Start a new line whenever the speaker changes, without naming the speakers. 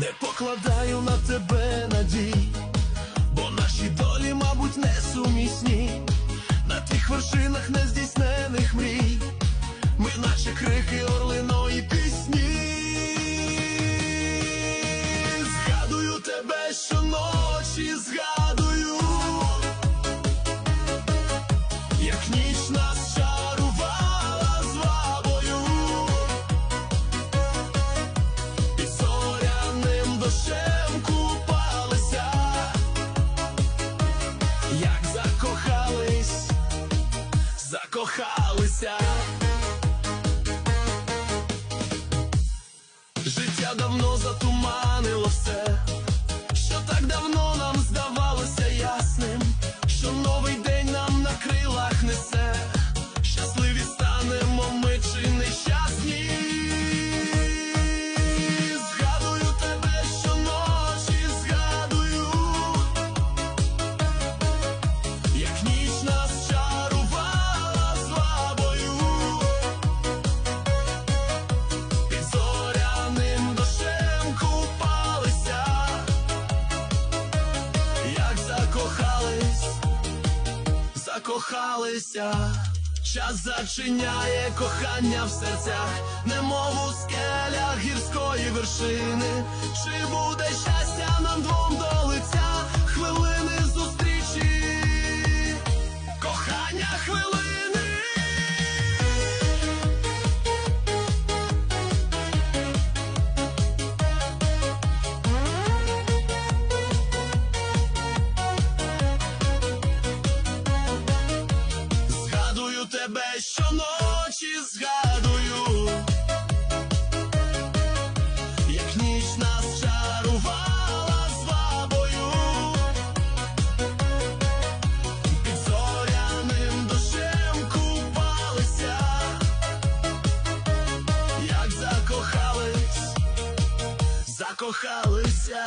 Не покладаю на тебе надій, бо наші долі, мабуть, несумісні. На тих вершинах нездійснених мрій, закохалися. Життя давно затуманило все, що так давно нам закохалися, час зачиняє кохання в серцях, немов у скелях гірської вершини. Чи буде щоночі, згадую, як ніч нас чарувала звабою, під зоряним дощем купалися, як закохались, закохалися.